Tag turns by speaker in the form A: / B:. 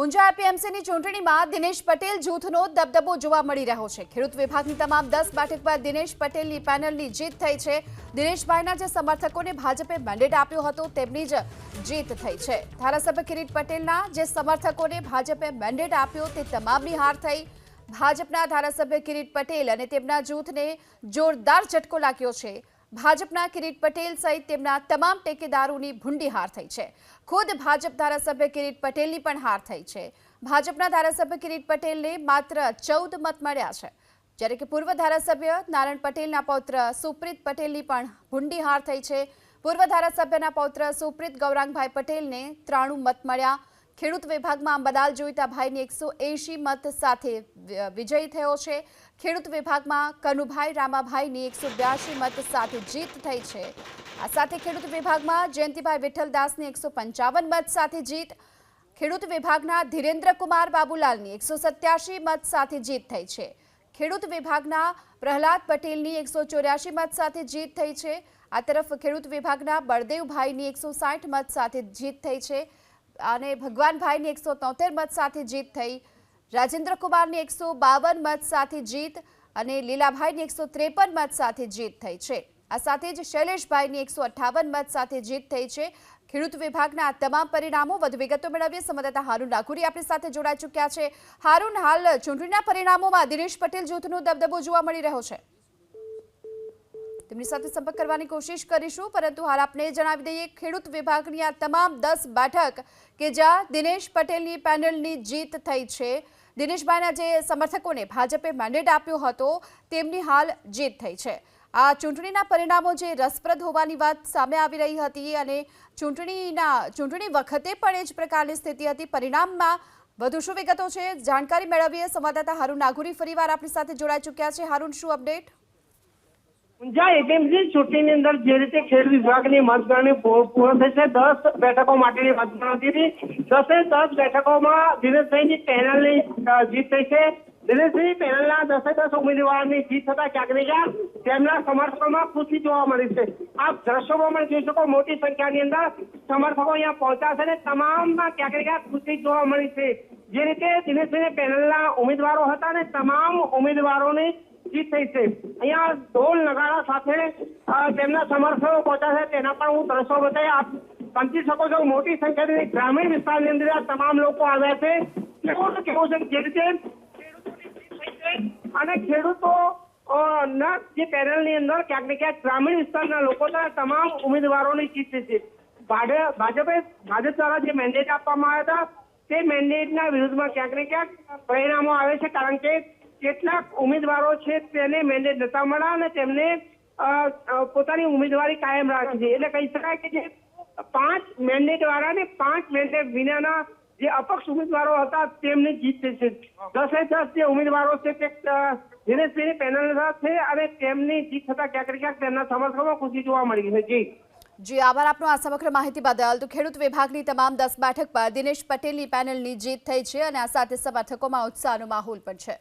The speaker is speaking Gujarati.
A: ઊંઝા એપીએમસીની ચૂંટણીમાં દિનેશ પટેલ જૂથનો દબદબો જોવા મળી રહ્યો છે. ખેડૂત વિભાગની તમામ દસ બેઠક પર દિનેશ પટેલની પેનલની જીત થઈ છે. દિનેશભાઈના જે સમર્થકોને ભાજપે મેન્ડેટ આપ્યો હતો, તેમની જ જીત થઈ છે. ધારાસભ્ય કિરીટ પટેલના જે સમર્થકોને ભાજપે મેન્ડેટ આપ્યો, તે તમામની હાર થઈ. ભાજપના ધારાસભ્ય કિરીટ પટેલ અને તેમના જૂથને જોરદાર ઝટકો લાગ્યો છે. ભાજપના કિરીટ પટેલ સહિત તેમના તમામ ટેકેદારોની ભૂંડી હાર થઈ છે. ખુદ ભાજપ ધારાસભ્ય કિરીટ પટેલની પણ હાર થઈ છે. ભાજપના ધારાસભ્ય કિરીટ પટેલને માત્ર ચૌદ મત મળ્યા છે. જ્યારે કે પૂર્વ ધારાસભ્ય નારાયણ પટેલના પૌત્ર સુપ્રીત પટેલની પણ ભૂંડી હાર થઈ છે. પૂર્વ ધારાસભ્યના પૌત્ર સુપ્રીત ગૌરાંગભાઈ પટેલને ત્રાણું મત મળ્યા. ખેડૂત વિભાગમાં અંબદાલ જોઈતાભાઈની એકસો એંશી મત સાથે વિજય થયો છે. ખેડૂત વિભાગમાં કનુભાઈ રામાભાઈની એકસો બ્યાસી મત સાથે જીત થઈ છે. આ સાથે ખેડૂત વિભાગમાં જયંતિભાઈ વિઠ્ઠલદાસની એકસો પંચાવન મત સાથે જીત. ખેડૂત વિભાગના ધીરેન્દ્ર કુમાર બાબુલાલની એકસો સત્યાસી મત સાથે જીત થઈ છે. ખેડૂત વિભાગના પ્રહલાદ પટેલની એકસો ચોર્યાસી મત સાથે જીત થઈ છે. આ તરફ ખેડૂત વિભાગના બળદેવભાઈની એકસો સાઠ મત સાથે જીત થઈ છે. અને ભગવાનભાઈની એકસો તોતેર મત સાથે જીત થઈ રાજેન્દ્ર કુમારની એકસો બાવન મત સાથે જીત અને લીલાભાઈની એકસો ત્રેપન મત સાથે જીત થઈ છે. આ સાથે જ શૈલેષભાઈની એકસો અઠ્ઠાવન મત સાથે જીત થઈ છે. ખેડૂત વિભાગના તમામ પરિણામો, વધુ વિગતો મેળવીએ. સંવાદદાતા હારૂન નાગુરી આપણી સાથે જોડાઈ ચૂક્યા છે. હારૂન, હાલ ચૂંટણીના પરિણામોમાં દિનેશ પટેલ જૂથનો દબદબો જોવા મળી રહ્યો છે. તેમની સાથે સંપર્ક કરવાની કોશિશ કરીશું, પરંતુ હાલ આપને જણાવી દઈએ, ખેડૂત વિભાગની આ તમામ દસ બેઠક કે જ્યાં દિનેશ પટેલની પેનલની જીત થઈ છે. દિનેશભાઈના જે સમર્થકોને ભાજપે મેન્ડેટ આપ્યો હતો, તેમની હાલ જીત થઈ છે. આ ચૂંટણીના પરિણામો જે રસપ્રદ હોવાની વાત સામે આવી રહી હતી અને ચૂંટણીના, ચૂંટણી વખતે પણ એ જ પ્રકારની સ્થિતિ હતી. પરિણામમાં વધુ શું વિગતો છે? જાણકારી મેળવીએ સંવાદદાતા હારૂન નાગુરી ફરીવાર આપણી સાથે જોડાઈ ચૂક્યા છે. હારૂન, શું અપડેટ?
B: ઊંઝા એટીએમસી ચૂંટણીની અંદર જે રીતે ખેડ વિભાગની મતગણતરી પૂર્ણ થઈ છે, દસ બેઠકો માટેની મતગણતરી હતી. દસે દસ બેઠકોમાં દિનેશભાઈની પેનલની જીત થઈ છે. દિનેશભાઈ પેનલના દસે દસ ઉમેદવારની જીત થતા ક્યાંક ને ક્યાંક તેમના સમર્થકોમાં ખુશી જોવા મળી છે. આપ દ્રશ્યોમાં પણ જોઈ શકો મોટી સંખ્યાની અંદર સમર્થકો અહીંયા પહોંચ્યા છે અને તમામમાં ક્યાંક ને ક્યાંક ખુશી જોવા મળી છે. જે રીતે દિનેશભાઈ પેનલના ઉમેદવારો હતા અને તમામ ઉમેદવારોની જીત થઈ છે અહીંયા ઢોલ નગાડા સાથે તેમના સમર્થકો પહોંચ્યા છે. તેના પણ હું દ્રશ્યો બતાવી આપ સમજી શકો છો, મોટી સંખ્યાની ગ્રામીણ વિસ્તારની અંદર તમામ લોકો આવ્યા છે. કેવું છે જે રીતે? અને ખેડૂતો ના, જે પેનલની અંદર ક્યાંક ને ક્યાંક ગ્રામીણ વિસ્તારના લોકો તમામ ઉમેદવારોની જીત છે. ભાજપે, ભાજપ દ્વારા જે મેન્ડેટ આપવામાં આવ્યા હતા, તે મેન્ડેટના વિરુદ્ધમાં ક્યાંક ને ક્યાંક પરિણામો આવે છે, કારણ કે કેટલાક ઉમેદવારો છે તેને મેન્ડેટ નતા મળ્યા અને તેમને પોતાની ઉમેદવારી કાયમ રાખી છે. એટલે કહી શકાય કે જે પાંચ મેન્ડેટ વાળા ને પાંચ મેન્ડેટ વિનાના જે અપક્ષ ઉમેદવારો હતા તેમની જીત છે. દસે દસ જે ઉમેદવારો છે તે દિનેશભાઈની પેનલ છે અને તેમની જીત થતા ક્યાંક ક્યાંક તેમના સમર્થકોમાં ખુશી જોવા મળી છે. જી.
A: જી, આભાર આપનો. આ સમગ્ર માહિતી બદલ તો ખેડૂત વિભાગની તમામ દસ બેઠક પર દિનેશ પટેલની પેનલની જીત થઈ છે અને આ સાથે સમર્થકોમાં ઉત્સાહનો માહોલ પણ છે.